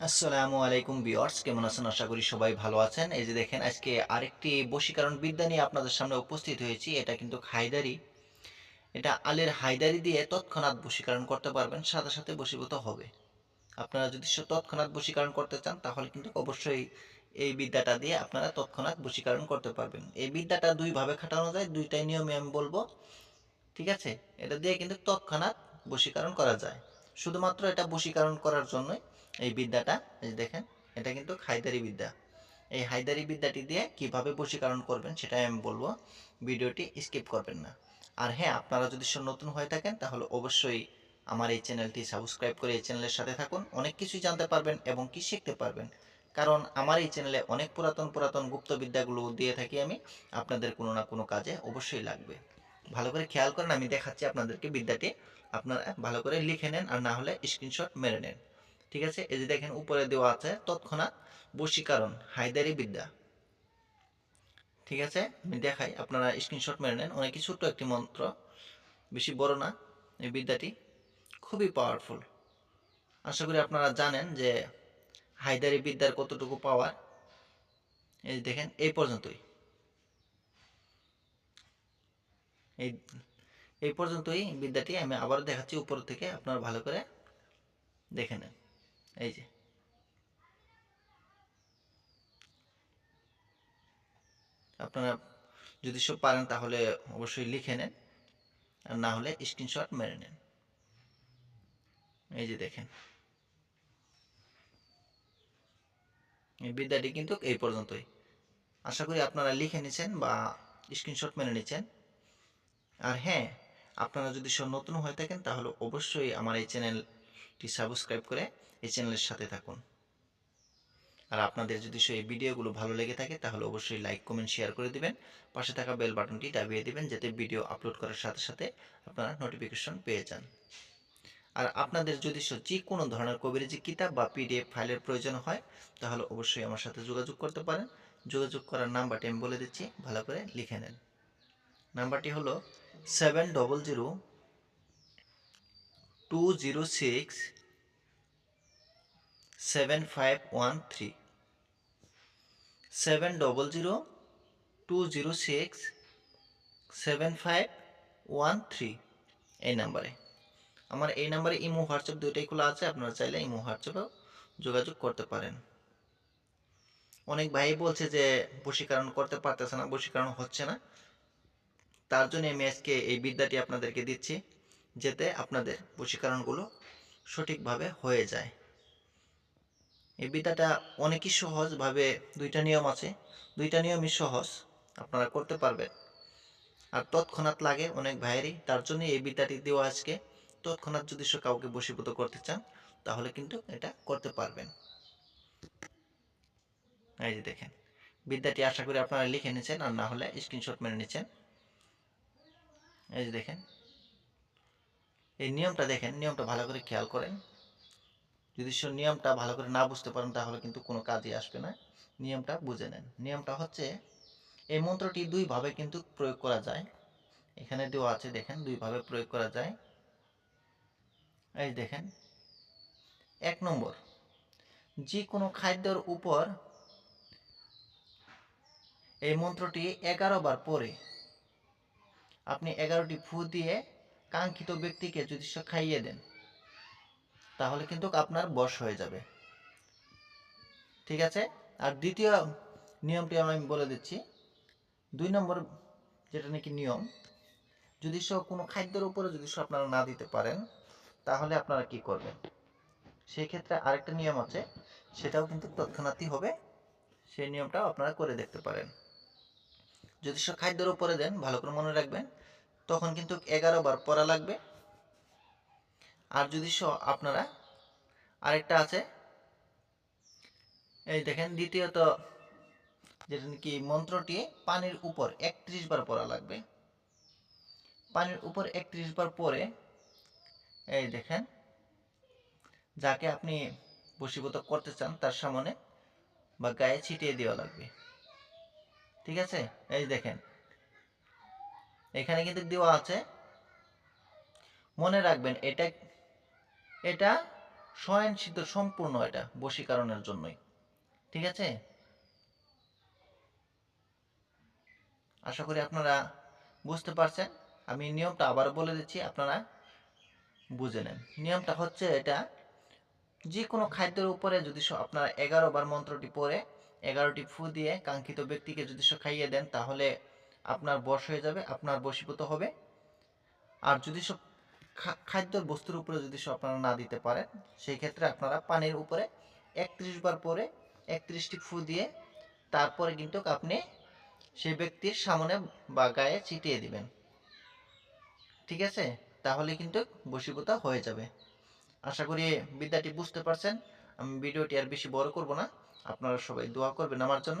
আসসালামু আলাইকুম বিয়ার্স কেমন আছেন? আশা করি সবাই ভালো আছেন। এই যে দেখেন, আজকে আরেকটি বশীকরণ বিদ্যা নিয়ে আপনাদের সামনে উপস্থিত হয়েছি। এটা কিন্তু হায়দারি। এটা আলের হায়দারি দিয়ে তৎক্ষণাৎ বশীকরণ করতে পারবেন, সাথে সাথে বশীভূত হবে। আপনারা যদি তৎক্ষণাৎ বশীকরণ করতে চান, তাহলে কিন্তু অবশ্যই এই বিদ্যাটা দিয়ে আপনারা তৎক্ষণাৎ বশীকরণ করতে পারবেন। এই বিদ্যাটা দুইভাবে খাটানো যায়, দুইটাই নিয়মে আমি বলব। ঠিক আছে? এটা দিয়ে কিন্তু তৎক্ষণাৎ বশীকরণ করা যায়। শুধুমাত্র এটা বশীকরণ করার জন্যই এই বিদ্যাটা, এই দেখেন, এটা কিন্তু হায়দারি বিদ্যা। এই হায়দারি বিদ্যাটি দিয়ে কীভাবে বশীকরণ করবেন সেটাই আমি বলব। ভিডিওটি স্কিপ করবেন না। আর হ্যাঁ আপনারা যদি নতুন হয়ে থাকেন, তাহলে অবশ্যই আমার এই চ্যানেলটি সাবস্ক্রাইব করে এই চ্যানেলের সাথে থাকুন। অনেক কিছুই জানতে পারবেন এবং কি শিখতে পারবেন। কারণ আমার এই চ্যানেলে অনেক পুরাতন পুরাতন গুপ্ত বিদ্যাগুলো দিয়ে থাকি আমি। আপনাদের কোনো না কোনো কাজে অবশ্যই লাগবে। ভালো করে খেয়াল করেন, আমি দেখাচ্ছি আপনাদেরকে বিদ্যাটি। আপনারা ভালো করে লিখে নেন আর না হলে স্ক্রিনশট মেরে নেন। ঠিক আছে? এই যে দেখেন উপরে দেওয়া আছে তৎক্ষণাৎ বশীকরণ, হায়দারি বিদ্যা। ঠিক আছে? আমি দেখাই, আপনারা স্ক্রিনশট মেরে নেন। অনেক ছোট্ট একটি মন্ত্র, বেশি বড় না, এই বিদ্যাটি খুবই পাওয়ারফুল আশা করি আপনারা জানেন যে হায়দারি বিদ্যার কতটুকু পাওয়ার এই দেখেন, এই পর্যন্তই। এই এই পর্যন্তই বিদ্যাটি। আমি আবারও দেখাচ্ছি উপর থেকে, আপনারা ভালো করে দেখে নেন। এই যে। আপনারা যদি সব পারেন তাহলে অবশ্যই লিখে নেন, আর না হলে স্ক্রিনশট মেরে নেন। এই যে দেখেন। এই বিদ্যাটি কিন্তু এই পর্যন্তই। আশা করি আপনারা লিখে নিছেন বা স্ক্রিনশট মেরে নিচ্ছেন আর হ্যাঁ আপনারা যদি সব নতুন হয়ে থাকেন তাহলে অবশ্যই আমার এই চ্যানেলটি সাবস্ক্রাইব করে এই চ্যানেলের সাথে থাকুন। আর আপনাদের যদি সেই ভিডিওগুলো ভালো লেগে থাকে, তাহলে অবশ্যই লাইক, কমেন্ট, শেয়ার করে দিবেন। পাশে থাকা বেল বাটনটি দাবিয়ে দিবেন, যাতে ভিডিও আপলোড করার সাথে সাথে আপনারা নোটিফিকেশন পেয়ে যান। আর আপনাদের যদি যে কোনো ধরনের কবিরাজি কিতাব বা পিডিএফ ফাইলের প্রয়োজন হয়, তাহলে অবশ্যই আমার সাথে যোগাযোগ করতে পারেন। যোগাযোগ করার নাম্বারটি আমি বলে দিচ্ছি, ভালো করে লিখে নেন। নাম্বারটি হলো seven double zero two zero six seven five one three seven double zero two zero six seven five one three এই নাম্বারে আমার এই নাম্বারে ইমো হোয়াটসঅ্যাপ দুইটাই খোলা আছে, আপনারা চাইলে ইমো হোয়াটসঅ্যাপেও যোগাযোগ করতে পারেন। অনেক ভাই বলছে যে বশীকরণ করতে পারতেছে না, বশীকরণ হচ্ছে না। তার জন্য আমি আজকে এই বিদ্যাটি আপনাদেরকে দিচ্ছি। যাতে আপনাদের বশীকরণগুলো সঠিকভাবে হয়ে যায়। এই বিদ্যাটা অনেকই সহজভাবে দুইটা নিয়ম আছে। দুইটা নিয়মই সহজ, আপনারা করতে পারবেন। আর তৎক্ষণাৎ লাগে অনেক ভাইয়েরই, তার জন্য এই বিদ্যাটি দেওয়া আজকে। তৎক্ষণাৎ যদি সে কাউকে বশীভূত করতে চান, তাহলে কিন্তু এটা করতে পারবেন। এই যে দেখেন, বিদ্যাটি আশা করি আপনারা লিখে নিচ্ছেন আর না হলে স্ক্রিনশট মেরে নিচ্ছেন এই যে দেখেন এই নিয়মটা দেখেন, নিয়মটা ভালো করে খেয়াল করেন। যদি সে নিয়মটা ভালো করে না বুঝতে পারেন, তাহলে কিন্তু কোনো কাজই আসবে না। নিয়মটা বুঝে নেন। নিয়মটা হচ্ছে, এই মন্ত্রটি দুইভাবে কিন্তু প্রয়োগ করা যায়। এখানে দেওয়া আছে, দেখেন দুইভাবে প্রয়োগ করা যায়। এই দেখেন, এক নম্বর যে কোনো খাদ্যর উপর এই মন্ত্রটি এগারো বার পরে আপনি এগারোটি ফু দিয়ে কাঙ্ক্ষিত ব্যক্তিকে যদি সে খাইয়ে দেন, তাহলে কিন্তু আপনার বশ হয়ে যাবে। ঠিক আছে? আর দ্বিতীয় নিয়মটি আমি বলে দিচ্ছি। দুই নম্বর যেটা নাকি নিয়ম, যদি সব কোনো খাদ্যের উপরে যদি সব আপনারা না দিতে পারেন, তাহলে আপনারা কি করবেন? সেই ক্ষেত্রে আরেকটা নিয়ম আছে, সেটাও কিন্তু তৎক্ষণাৎই হবে। সেই নিয়মটাও আপনারা করে দেখতে পারেন। যদি সব খাদ্যের উপরে দেন, ভালো করে মনে রাখবেন তখন কিন্তু এগারো বার পড়া লাগবে। আর যদি স, আপনারা আরেকটা আছে। এই দেখেন, দ্বিতীয়ত যেটা নাকি মন্ত্রটি, পানির উপর একত্রিশ বার পড়া লাগবে। পানির উপর একত্রিশ বার পরে এই দেখেন, যাকে আপনি বশীভূত করতে চান, তার সামনে বা গায়ে ছিটিয়ে দেওয়া লাগবে। ঠিক আছে? এই দেখেন এখানে কিন্তু দেওয়া আছে। মনে রাখবেন, এটা এটা স্বয়ং সিদ্ধ সম্পূর্ণ এটা বশীকরণের জন্যই। ঠিক আছে? আশা করি আপনারা বুঝতে পারছেন। আমি নিয়মটা আবার বলে দিচ্ছি, আপনারা বুঝে নেন। নিয়মটা হচ্ছে এটা যে কোনো খাদ্যের উপরে যদি আপনারা এগারো বার মন্ত্রটি পড়ে, এগারোটি ফু দিয়ে কাঙ্ক্ষিত ব্যক্তিকে যদি খাইয়ে দেন, তাহলে আপনার বশ হয়ে যাবে, আপনার বশীভূত হবে। আর যদি সব খাদ্যের বস্তুর উপরে যদি সব আপনারা না দিতে পারেন, সেই ক্ষেত্রে আপনারা পানির উপরে একত্রিশ বার পরে একত্রিশটি ফু দিয়ে তারপরে কিন্তু আপনি সেই ব্যক্তির সামনে বা গায়ে ছিটিয়ে দিবেন। ঠিক আছে? তাহলে কিন্তু বশীভূত হয়ে যাবে। আশা করি বিদ্যাটি বুঝতে পারছেন। আমি ভিডিওটি আর বেশি বড় করব না। আপনারা সবাই দোয়া করবেন আমার জন্য।